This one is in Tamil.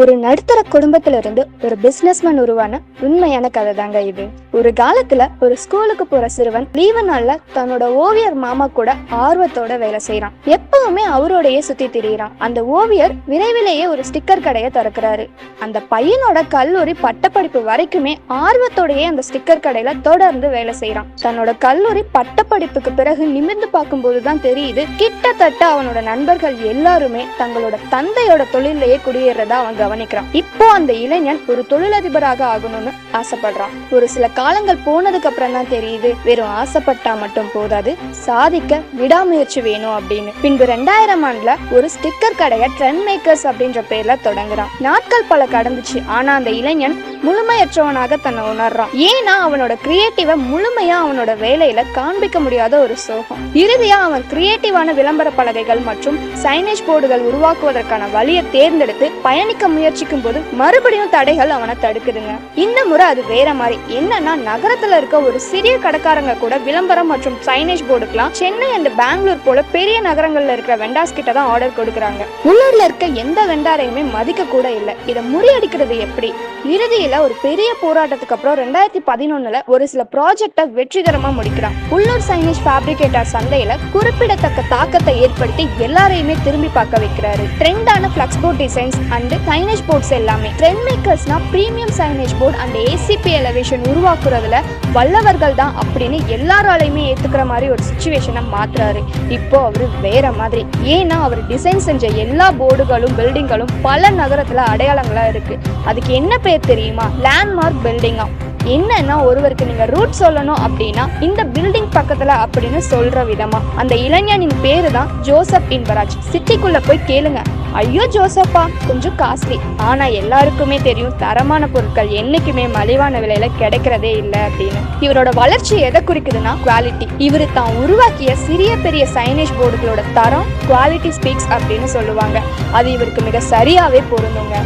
ஒரு நடுத்தர குடும்பத்துல இருந்து ஒரு பிசினஸ்மேன் உருவான உண்மையான கதை தாங்க இது. ஒரு காலத்துல ஒரு ஸ்கூலுக்கு போற சிறுவன் லீவு நாள்ல தன்னோட ஓவியர் மாமா கூட ஆர்வத்தோட வேலை செய்யறான் எப்பவுமே அவரோடையே சுத்தி திரியிறான். அந்த ஓவியர் விரைவிலேயே ஒரு ஸ்டிக்கர் கடையை திறக்கிறாரு. அந்த பையனோட கல்லூரி பட்டப்படிப்பு வரைக்குமே ஆர்வத்தோடயே அந்த ஸ்டிக்கர் கடையில தொடர்ந்து வேலை செய்யறான் தன்னோட கல்லூரி பட்டப்படிப்புக்கு பிறகு நிமிர்ந்து பார்க்கும்போது தான் தெரியுது கிட்டத்தட்ட அவனோட நண்பர்கள் எல்லாருமே தங்களோட தந்தையோட தொழிலையே குடியேறதா அவங்க கவனிக்கிறான். இப்போ அந்த இளைஞன் ஒரு தொழிலதிபராக ஆகணும்னு ஆசைப்படுறான். ஒரு சில காலங்கள் போனதுக்கு அப்புறம் தான் தெரியுது வெறும் ஆசைப்பட்டா மட்டும் போதாது சாதிக்க விடாமுயற்சி வேணும் அப்படின்னு. பின்பு ரெண்டாயிரம் ஆண்டுல ஒரு ஸ்டிக்கர் கடையை ட்ரெண்ட் மேக்கர்ஸ் அப்படின்ற பேர்ல தொடங்குறான். நாட்கள் பல கடந்துச்சு ஆனா அந்த இளைஞன் முழுமையற்றவனாக தன்னை உணர்றான். ஏன்னா அவனோட கிரியேட்டிவ முழுமையா அவனோட வேலையில காண்பிக்க முடியாத ஒரு சோகம். இறுதியா அவன் கிரியேட்டிவான விளம்பர பலகைகள் மற்றும் சைனேஜ் போர்டுகள் உருவாக்குவதற்கான வழியை தேர்ந்தெடுத்து பயணிக்க முயற்சிக்கும் போது மறுபடியும் தடைகள் அவனை தடுக்குதுங்க. இந்த முறை அது வேற மாதிரி. என்னன்னா நகரத்துல இருக்க ஒரு சிறிய கடைக்காரங்க கூட விளம்பரம் மற்றும் சைனேஜ் போர்டுக்கெல்லாம் சென்னை அண்ட் பெங்களூர் போல பெரிய நகரங்கள்ல இருக்கிற வெண்டாஸ் கிட்ட தான் ஆர்டர் கொடுக்குறாங்க. உள்ளூர்ல இருக்க எந்த வெண்டாரையுமே மதிக்க கூட இல்லை. இதை முறியடிக்கிறது எப்படி? இறுதியில ஒரு பெரிய போராட்டத்துக்கு அப்புறம் ரெண்டாயிரத்தி பதினொன்னுல ஒரு சில ப்ராஜெக்டை வெற்றிகரமா முடிக்கிறான். உள்ளூர் சைனேஜ் ஃபேப்ரிகேட்டர் சந்தையில குறிப்பிடத்தக்க தாக்கத்தை ஏற்படுத்தி எல்லாரையுமே திரும்பி பார்க்க வைக்கிறாரு. ட்ரெண்டான flex board designs and signage boards எல்லாமே. Trend மேக்கர்ஸ்னா premium signage board and ACP elevation உருவாக்குறதுல வல்லவர்கள் தான் அப்படின்னு எல்லாராலையுமே ஏத்துக்கிற மாதிரி ஒரு சுச்சுவேஷனை மாத்துறாரு. இப்போ அவரு வேற மாதிரி. ஏன்னா அவர் டிசைன் செஞ்ச எல்லா போர்டுகளும் பில்டிங்களும் பல நகரத்துல அடையாளங்களா இருக்கு. அதுக்கு என்ன பேர் தெரியுமா? லேண்ட்மார்க் பில்டிங்கா என்னன்னா ஒருவருக்கு நீங்க ரூட் சொல்லணும் அப்படின்னா இந்த பில்டிங் பக்கத்துல அப்படின்னு சொல்ற விதமா. அந்த இளைஞனின் பேரு தான் ஜோசப் இன்பராஜ். சிட்டிக்குள்ள போய் கேளுங்க. ஐயோ ஜோசப்பா கொஞ்சம் காஸ்ட்லி. ஆனா எல்லாருக்குமே தெரியும் தரமான பொருட்கள் என்னைக்குமே மலிவான விலையில கிடைக்கிறதே இல்லை அப்படின்னு. இவரோட வளர்ச்சி எதை குறிக்குதுன்னா குவாலிட்டி இவர் தான் உருவாக்கிய சிறிய பெரிய சைனேஜ் போர்டுகளோட தரம் குவாலிட்டி ஸ்பீக்ஸ் அப்படின்னு சொல்லுவாங்க. அது இவருக்கு மிக சரியாவே பொருந்துங்க.